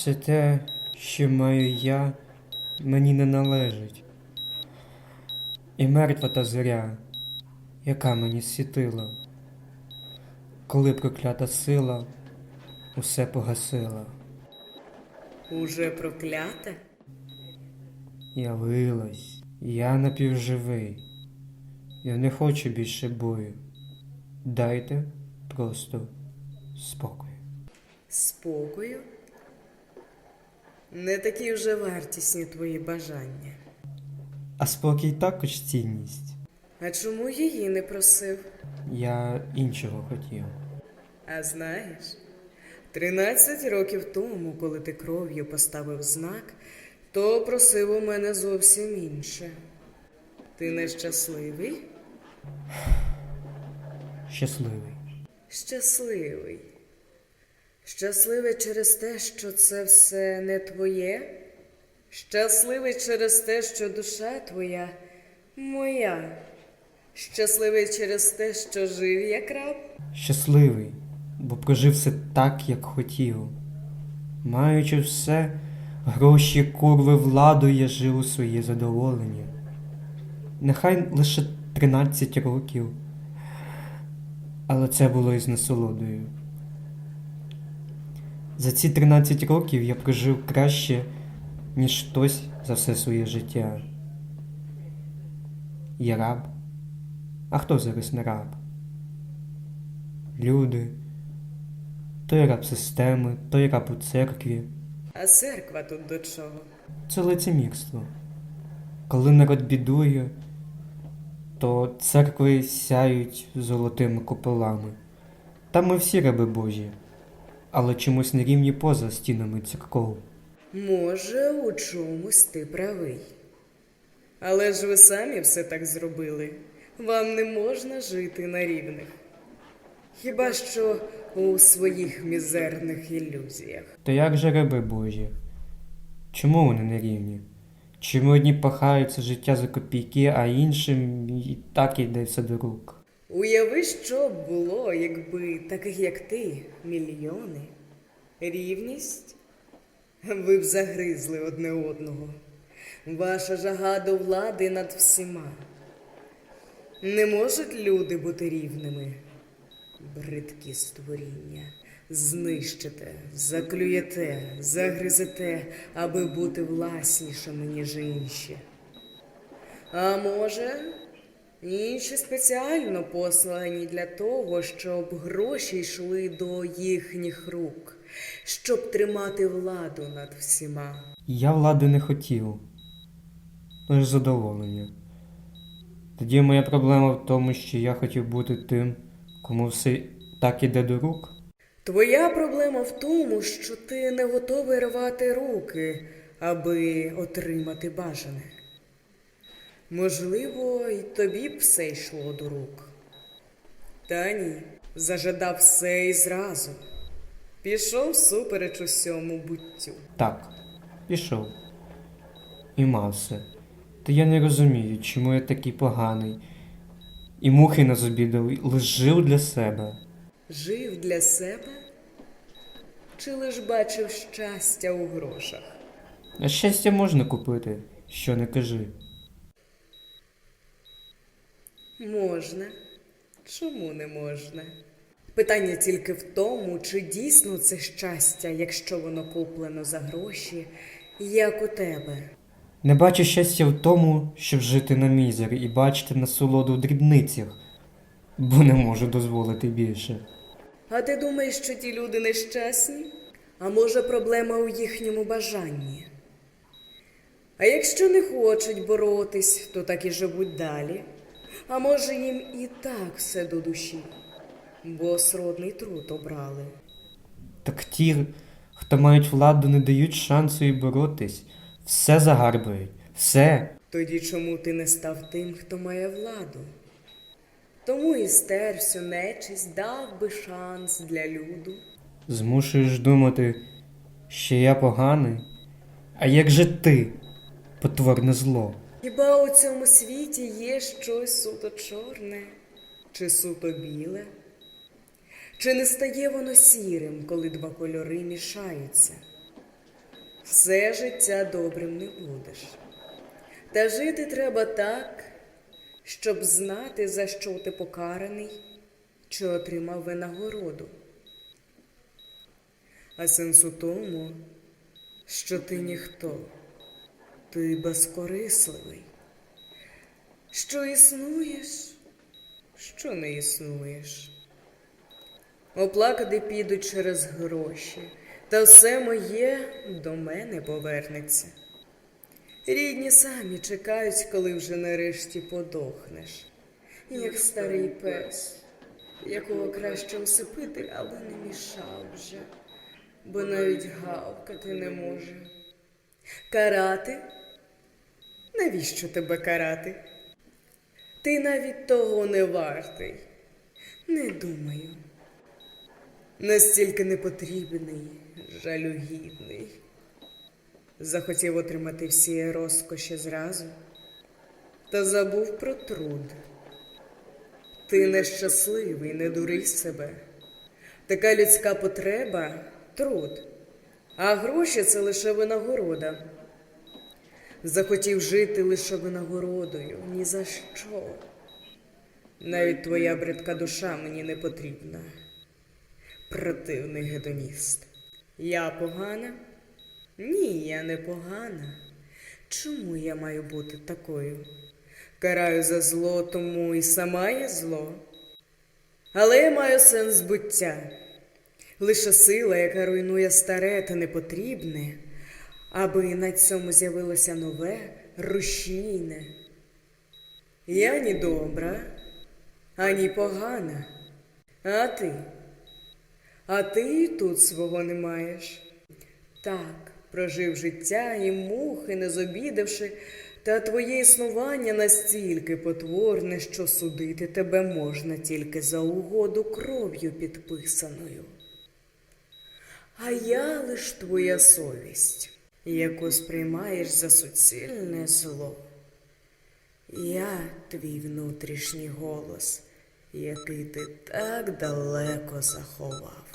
Все те, що маю я, мені не належить. І мертва та зоря, яка мені світила, коли проклята сила усе погасила, Уже проклята? явилась, я напівживий, я не хочу більше бою. Дайте просто спокій. Спокою? Не такі вже вартісні твої бажання. А спокій також цінність. А чому її не просив? Я іншого хотів. А знаєш, 13 років тому, коли ти кров'ю поставив знак, то просив у мене зовсім інше. Ти нещасливий? Щасливий. Щасливий. Щасливий через те, що це все не твоє. Щасливий через те, що душа твоя моя. Щасливий через те, що жив як раб. Щасливий, бо прожив все так, як хотів. Маючи все, гроші, курви, владу, я жив у своє задоволення. Нехай лише 13 років, але це було із насолодою. За ці 13 років я прожив краще, ніж хтось за все своє життя. Я раб. А хто зараз не раб? люди, той раб системи, той раб у церкві. А церква тут до чого? Це лицемірство. Коли народ бідує, то церкви сяють золотими куполами. Там ми всі раби Божі, але чомусь не рівні поза стінами церков. Може, у чомусь ти правий. Але ж ви самі все так зробили. Вам не можна жити на рівних. Хіба що у своїх мізерних ілюзіях. То як же раби Божі? Чому вони не рівні? Чому одні пахаються життя за копійки, а іншим і так все до рук? Уяви, що б було, якби таких, як ти, мільйони. Рівність? Ви б загризли одне одного. Ваша жага до влади над всіма. Не можуть люди бути рівними. Бридкі створіння. Знищите, заклюєте, загризете, аби бути власнішими, ніж інші. А може, інші спеціально послані для того, щоб гроші йшли до їхніх рук, щоб тримати владу над всіма. Я влади не хотів, лише задоволення. Тоді моя проблема в тому, що я хотів бути тим, кому все так іде до рук. Твоя проблема в тому, що ти не готовий рвати руки, аби отримати бажане. Можливо, і тобі б все йшло до рук. Та ні, зажадав все і зразу. Пішов супереч усьому буттю. Так, пішов. І мав все. Та я не розумію, чому я такий поганий. І мухи на зубі дали, лиш жив для себе. Жив для себе? Чи лиш бачив щастя у грошах? А щастя можна купити, що не кажи. Можна. Чому не можна? Питання тільки в тому, чи дійсно це щастя, якщо воно куплено за гроші, як у тебе. Не бачу щастя в тому, щоб жити на мізері і бачити насолоду в дрібницях, бо не можу дозволити більше. А ти думаєш, що ті люди нещасні? А може, проблема у їхньому бажанні? А якщо не хочуть боротись, то так і живуть далі. А може, їм і так все до душі, бо сродний труд обрали. Так ті, хто мають владу, не дають шансу і боротись, все загарбують, все. Тоді чому ти не став тим, хто має владу? Тому і стер всю нечисть дав би шанс для люду. Змушуєш думати, що я поганий. А як же ти, потворне зло? Хіба у цьому світі є щось суто чорне чи суто біле? Чи не стає воно сірим, коли два кольори мішаються? все життя добрим не будеш. Та жити треба так, щоб знати, за що ти покараний чи отримав винагороду. А сенс у тому, що ти ніхто, ти безкорисливий. Що існуєш, що не існуєш. Оплакати підуть через гроші, та все моє до мене повернеться. Рідні самі чекають, коли вже нарешті подохнеш, як старий пес, якого краще усипити, аби не мішав вже, бо навіть гавкати не може. Карати? Навіщо тебе карати? Ти навіть того не вартий. Не думаю. Настільки непотрібний, жалюгідний. Захотів отримати всі розкоші зразу, та забув про труд. Ти нещасливий, не дури себе. Така людська потреба труд, а гроші це лише винагорода. Захотів жити лише винагородою, ні за що. Навіть твоя бридка душа мені не потрібна. Противний гедоніст. Я погана? Ні, я не погана. Чому я маю бути такою? Караю за зло, тому і сама є зло. Але я маю сенс буття. Лише сила, яка руйнує старе та непотрібне, аби на цьому з'явилося нове, рушійне. Я ні добра, ані погана. А ти? А ти і тут свого не маєш. Так, прожив життя і мухи, не зобідавши, та твоє існування настільки потворне, що судити тебе можна тільки за угоду кров'ю підписаною. А я лиш твоя совість, яку сприймаєш за суцільне зло. Я твій внутрішній голос, який ти так далеко заховав.